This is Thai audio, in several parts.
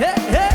เฮ้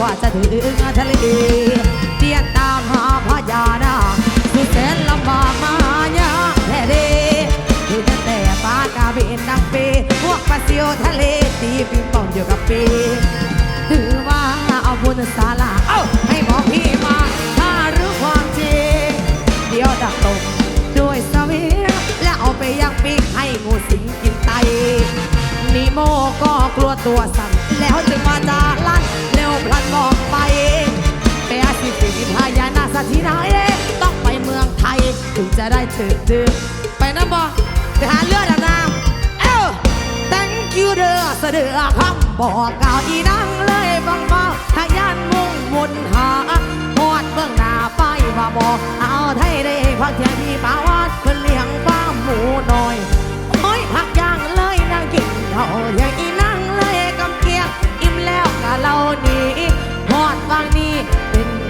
ว่าจะถึงทะเลเตียนตามหาพญานาคสุดแสนลำบากมายาแท้เดถึงแต่ปลากาเบนดังเปพวกปลาซิวทะเลตีปิงปองอยู่กับปีถือว่าเอาบุญศาลาเอ้าให้บอกพี่มาถ้ารู้ความจริงเดี๋ยวดักตกด้วยสวิงและเอาไปยังปีกให้งูสิงกินไต นีโมก็กลัวตัวสั่นแล้วจึงมาจากลั่นเร็วพลันบอกไปไปอาศิสิพายานาสถีไหนต้องไปเมืองไทย ถึงจะได้ถึงถึงไปน้ำบ่ไปหาเลือดดน้ำเอ้า thank you เด้อเสด็จคำบอกกล่าวอีนังเลยฟังมาทายันมุ่งมุนหา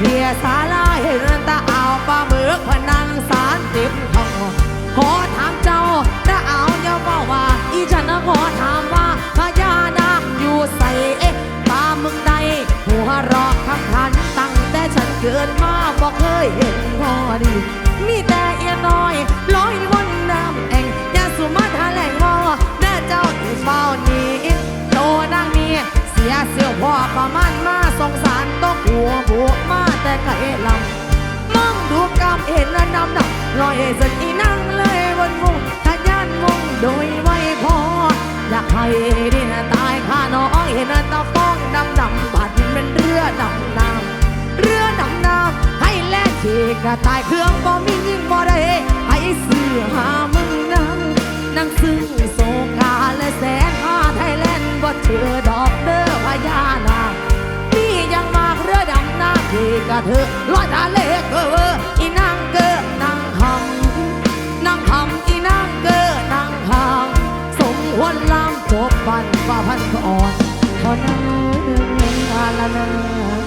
เพียสาลาเห็นตาเอาปลาหมึกพนังสารติบทองขอถามเจ้าถ้าเอาอย่าเฝ้าว่า อีฉันนะขอถามว่าพญานาคอยู่ใส่เอ๊ะตามึงใดหัวรอกคำขันตั้งแต่ฉันเกิดมาบ่เคยเห็นพอดี มีแต่เอียน้อยลอยวนน้ำแองยาสุมาทาแหล่งวอแน่เจ้าที่เฝ้านี้โตนางนี้เสียเสียวพ่อประมาณมาสงสารต้องหัวบวก แต่ไก่ลำมองดูกำเห็นและดำดำรอยสันอีนั่งเลยบนมุงทะยานมุงโดยไว้พออยากให้ดินตายข้าน้องเห็นตาฟ้องดำดำผัดเป็นเรือดำน้ำเรือดำน้ำให้แลกเขกกระตายเครื่องบ่มียิ่งบ่ได้ให้เสือหามึงนั่งนั่งซึ่ง เธอลอยทะเลเกอเวออีนางเกอนางหำนางหำอีนางเกอนางหำสมควรลามจบบันฝ่าพันอ่อนเท่านั้นงาละนา